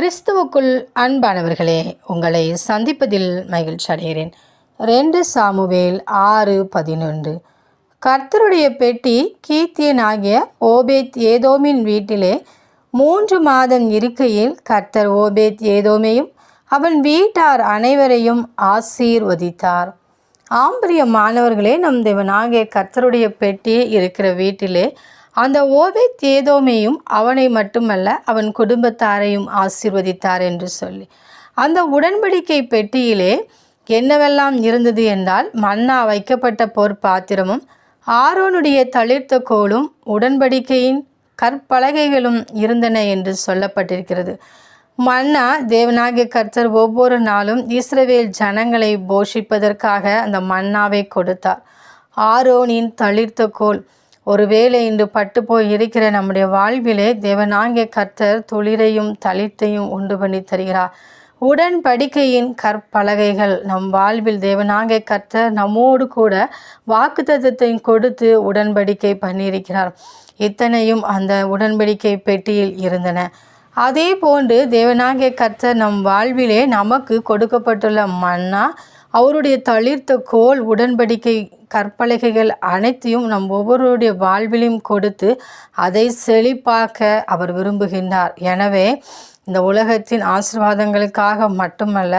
கிறிஸ்துவுக்குள் அன்பானவர்களே உங்களை சந்திப்பதில் மகிழ்ச்சி அடைகிறேன். ரெண்டு சாமுவேல் ஆறு பதினொன்று. கர்த்தருடைய பெட்டி கீத்தியனாகிய ஓபேத் ஏதோமின் வீட்டிலே மூன்று மாதம் இருக்கையில் கர்த்தர் ஓபேத் ஏதோமையும் அவன் வீட்டார் அனைவரையும் ஆசீர்வதித்தார். ஆம்பரிய மாணவர்களே நம் தேவனாகிய கர்த்தருடைய பெட்டி இருக்கிற வீட்டிலே அந்த ஓபேத் தேதோமையும் அவனை மட்டுமல்ல அவன் குடும்பத்தாரையும் ஆசீர்வதித்தார் என்று சொல்லி. அந்த உடன்படிக்கை பெட்டியிலே என்னவெல்லாம் இருந்தது என்றால் மன்னா வைக்கப்பட்ட போர் பாத்திரமும் ஆரோனுடைய தளிர்த்த கோலும் உடன்படிக்கையின் கற்பலகைகளும் இருந்தன என்று சொல்லப்பட்டிருக்கிறது. மன்னா தேவனாகிய கர்த்தர் ஒவ்வொரு நாளும் இஸ்ரவேல் ஜனங்களை போஷிப்பதற்காக அந்த மன்னாவை கொடுத்தார். ஆரோனின் தளிர்த்த கோல் ஒருவேளை இன்று பட்டு போய் இருக்கிற நம்முடைய வாழ்விலே தேவனாகிய கர்த்தர் துளிரையும் தளிர்த்தையும் உண்டு பண்ணி தருகிறார். உடன்படிக்கையின் கற்பலகைகள் நம் வாழ்வில் தேவனாகிய கர்த்தர் நம்மோடு கூட வாக்குத்தத்தத்தையும் கொடுத்து உடன்படிக்கை பண்ணியிருக்கிறார். இத்தனையும் அந்த உடன்படிக்கை பெட்டியில் இருந்தன. அதே போன்று தேவனாகிய கர்த்தர் நம் வாழ்விலே நமக்கு கொடுக்கப்பட்டுள்ள மன்னா அவருடைய தளிர்த்த கோல் உடன்படிக்கை கற்பலகைகள் அனைத்தையும் நம் ஒவ்வொருடைய வாழ்விலையும் கொடுத்து அதை செழிப்பாக்க அவர் விரும்புகின்றார். எனவே இந்த உலகத்தின் ஆசிர்வாதங்களுக்காக மட்டுமல்ல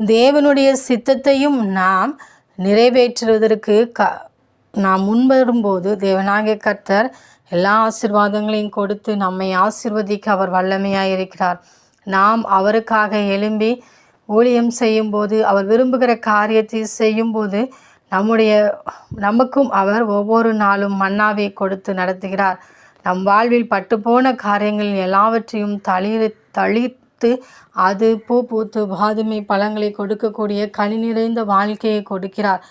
தேவனுடைய சித்தத்தையும் நாம் நிறைவேற்றுவதற்கு க நாம் முன்வரும்போது தேவனாகிய கர்த்தர் எல்லா ஆசிர்வாதங்களையும் கொடுத்து நம்மை ஆசிர்வதிக்க அவர் வல்லமையாக இருக்கிறார் நாம் அவருக்காக எழும்பி ஊழியம் செய்யும்போது அவர் விரும்புகிற காரியத்தை செய்யும்போது நம்முடைய நமக்கும் அவர் ஒவ்வொரு நாளும் மன்னாவை கொடுத்து நடத்துகிறார். நம் வாழ்வில் பட்டுப்போன காரியங்கள் எல்லாவற்றையும் தளிர் தளிர்த்து அது பூ பூத்து பாதுமை பழங்களை கொடுக்கக்கூடிய கனி நிறைந்த வாழ்க்கையை கொடுக்கிறார்.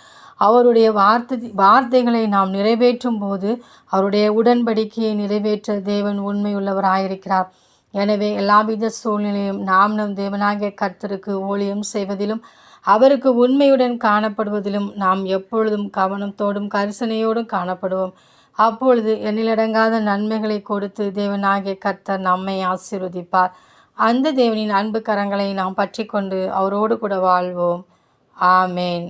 அவருடைய வார்த்தை வார்த்தைகளை நாம் நிறைவேற்றும் போது அவருடைய உடன்படிக்கையை நிறைவேற்ற தேவன் உண்மையுள்ளவராயிருக்கிறார். எனவே எல்லாவித சூழ்நிலையும் நாம் நம் தேவனாகிய கர்த்தருக்கு ஊழியம் செய்வதிலும் அவருக்கு உண்மையுடன் காணப்படுவதிலும் நாம் எப்பொழுதும் கவனத்தோடும் கரிசனையோடும் காணப்படுவோம். அப்பொழுது எண்ணிலடங்காத நன்மைகளை கொடுத்து தேவனாகிய கர்த்தர் நம்மை ஆசீர்வதிப்பார். அந்த தேவனின் அன்பு கரங்களை நாம் பற்றி கொண்டு அவரோடு கூட வாழ்வோம். ஆமேன்.